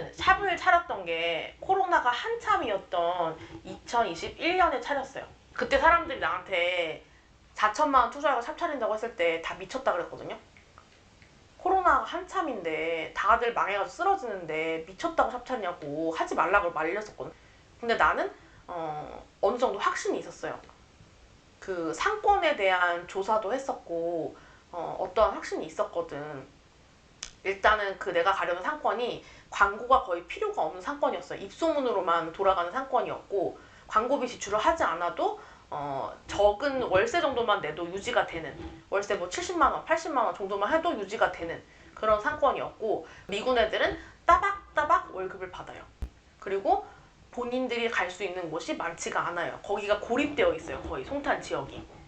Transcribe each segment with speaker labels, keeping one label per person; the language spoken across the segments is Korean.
Speaker 1: 나는 샵을 차렸던 게 코로나가 한참이었던 2021년에 차렸어요. 그때 사람들이 나한테 4천만 원 투자하고 샵 차린다고 했을 때 다 미쳤다 그랬거든요. 코로나가 한참인데 다들 망해가지고 쓰러지는데 미쳤다고 샵 차리냐고 하지 말라고 말렸었거든. 근데 나는 어, 어느 정도 확신이 있었어요. 그 상권에 대한 조사도 했었고 어, 어떠한 확신이 있었거든. 일단은 그 내가 가려는 상권이 광고가 거의 필요가 없는 상권이었어요. 입소문으로만 돌아가는 상권이었고 광고비 지출을 하지 않아도 어, 적은 월세 정도만 내도 유지가 되는 월세 뭐 70만 원, 80만 원 정도만 해도 유지가 되는 그런 상권이었고 미군 애들은 따박따박 월급을 받아요. 그리고 본인들이 갈 수 있는 곳이 많지가 않아요. 거기가 고립되어 있어요. 거의 송탄 지역이.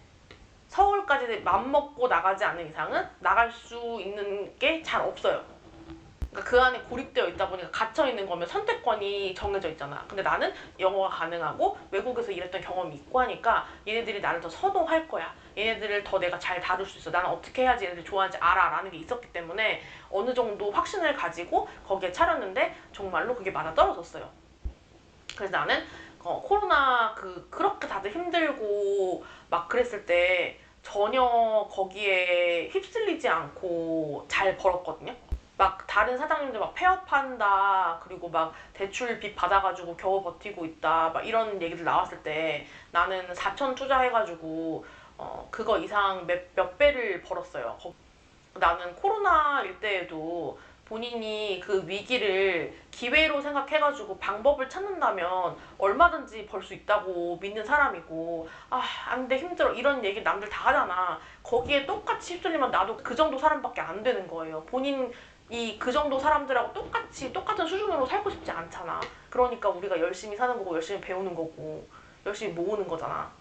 Speaker 1: 서울까지 맘먹고 나가지 않는 이상은 나갈 수 있는 게 잘 없어요. 그러니까 그 안에 고립되어 있다 보니까 갇혀 있는 거면 선택권이 정해져 있잖아. 근데 나는 영어가 가능하고 외국에서 일했던 경험이 있고 하니까 얘네들이 나를 더 선호할 거야. 얘네들을 더 내가 잘 다룰 수 있어. 나는 어떻게 해야지 얘네들이 좋아하는지 알아 라는 게 있었기 때문에 어느 정도 확신을 가지고 거기에 차렸는데 정말로 그게 맞아 떨어졌어요. 그래서 나는 어, 코로나 그 그렇게 다들 힘들고 막 그랬을 때 전혀 거기에 휩쓸리지 않고 잘 벌었거든요. 막 다른 사장님들 막 폐업한다 그리고 막 대출 빚 받아가지고 겨우 버티고 있다 막 이런 얘기들 나왔을 때 나는 4천 투자해가지고 어 그거 이상 몇, 몇 배를 벌었어요. 거- 나는 코로나일 때에도 본인이 그 위기를 기회로 생각해가지고 방법을 찾는다면 얼마든지 벌 수 있다고 믿는 사람이고 아 안돼 힘들어 이런 얘기 남들 다 하잖아. 거기에 똑같이 휩쓸리면 나도 그 정도 사람밖에 안 되는 거예요. 본인 이그 정도 사람들하고 똑같이 똑같은 수준으로 살고 싶지 않잖아. 그러니까 우리가 열심히 사는 거고 열심히 배우는 거고 열심히 모으는 거잖아.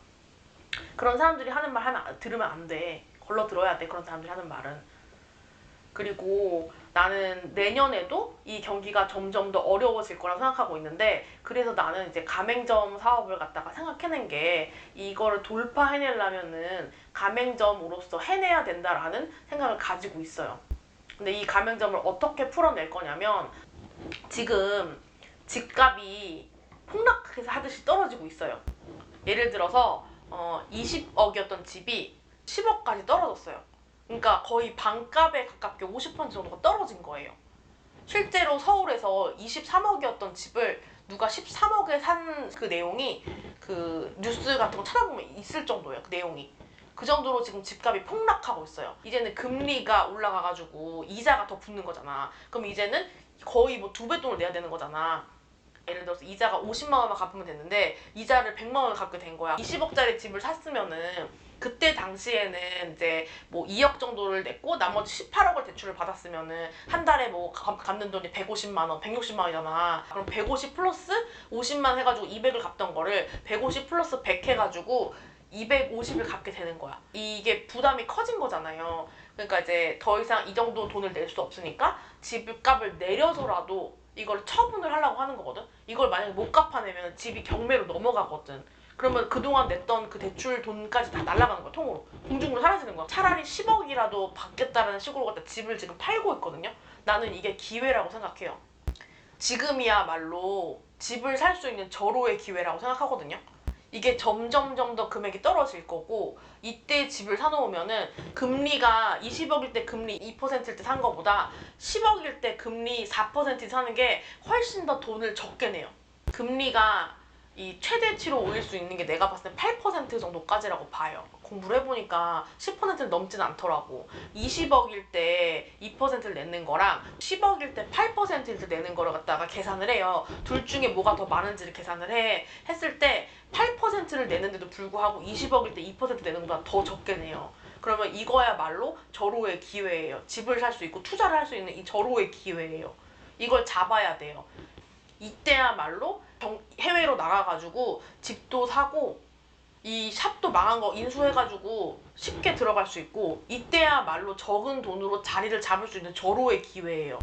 Speaker 1: 그런 사람들이 하는 말 안- 들으면 안 돼. 걸러 들어야 돼 그런 사람들이 하는 말은 그리고 나는 내년에도 이 경기가 점점 더 어려워질 거라 생각하고 있는데 그래서 나는 이제 가맹점 사업을 갖다가 생각해낸 게 이거를 돌파해내려면은 가맹점으로서 해내야 된다라는 생각을 가지고 있어요. 근데 이 가맹점을 어떻게 풀어낼 거냐면 지금 집값이 폭락해서 하듯이 떨어지고 있어요. 예를 들어서 어 20억이었던 집이 10억까지 떨어졌어요. 그러니까 거의 반값에 가깝게 50% 정도가 떨어진 거예요. 실제로 서울에서 23억이었던 집을 누가 13억에 산 그 내용이 그 뉴스 같은 거 찾아보면 있을 정도예요. 그 내용이. 그 정도로 지금 집값이 폭락하고 있어요. 이제는 금리가 올라가가지고 이자가 더 붙는 거잖아. 그럼 이제는 거의 뭐 두 배 돈을 내야 되는 거잖아. 예를 들어서 이자가 50만 원만 갚으면 됐는데 이자를 100만 원을 갚게 된 거야. 20억짜리 집을 샀으면은 그때 당시에는 이제 뭐 2억 정도를 냈고 나머지 18억을 대출을 받았으면은 한 달에 뭐 갚- 갚는 돈이 150만 원, 160만 원이잖아. 그럼 150 플러스 50만 해가지고 200을 갚던 거를 150 플러스 100 해가지고 250을 갚게 되는 거야. 이게 부담이 커진 거잖아요. 그러니까 이제 더 이상 이 정도 돈을 낼 수 없으니까 집값을 내려서라도 이걸 처분을 하려고 하는 거거든. 이걸 만약에 못 갚아내면 집이 경매로 넘어가거든. 그러면 그동안 냈던 그 대출 돈까지 다 날아가는 거야 통으로. 공중으로 사라지는 거야. 차라리 10억이라도 받겠다라는 식으로 갖다 집을 지금 팔고 있거든요? 나는 이게 기회라고 생각해요. 지금이야말로 집을 살 수 있는 절호의 기회라고 생각하거든요 이게 점점점 더 금액이 떨어질 거고 이때 집을 사놓으면은 금리가 20억일 때 금리 2%일 때 산 거보다 10억일 때 금리 4% 사는 게 훨씬 더 돈을 적게 내요 금리가 이 최대치로 올릴 수 있는 게 내가 봤을 때 8% 정도까지라고 봐요. 공부를 해보니까 10%는 넘진 않더라고. 20억일 때 2%를 내는 거랑 10억일 때 8%일 때 내는 거를 갖다가 계산을 해요. 둘 중에 뭐가 더 많은지를 계산을 해. 했을 때 8%를 내는데도 불구하고 20억일 때 2% 내는 것보다 더 적게 내요. 그러면 이거야말로 절호의 기회예요. 집을 살 수 있고 투자를 할 수 있는 이 절호의 기회예요. 이걸 잡아야 돼요. 이때야말로 경- 해외로 나가가지고 집도 사고 이 샵도 망한 거 인수해가지고 쉽게 들어갈 수 있고 이때야말로 적은 돈으로 자리를 잡을 수 있는 절호의 기회예요.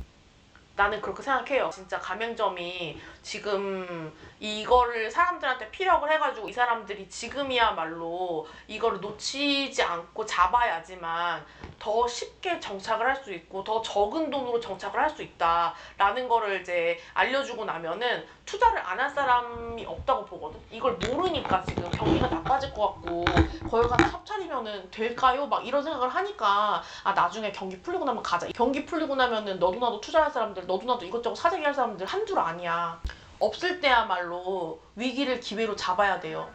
Speaker 1: 나는 그렇게 생각해요. 진짜 가맹점이 지금 이거를 사람들한테 피력을 해가지고 이 사람들이 지금이야말로 이거를 놓치지 않고 잡아야지만 더 쉽게 정착을 할 수 있고 더 적은 돈으로 정착을 할 수 있다라는 거를 이제 알려주고 나면은 투자를 안 할 사람이 없다고 보거든. 이걸 모르니까 지금 경기가 나빠질 것 같고 거기 가서 삽 차리면은 될까요? 막 이런 생각을 하니까 아 나중에 경기 풀리고 나면 가자. 경기 풀리고 나면은 너도 나도 투자할 사람들, 너도 나도 이것저것 사재기 할 사람들 한줄 아니야. 없을 때야말로 위기를 기회로 잡아야 돼요.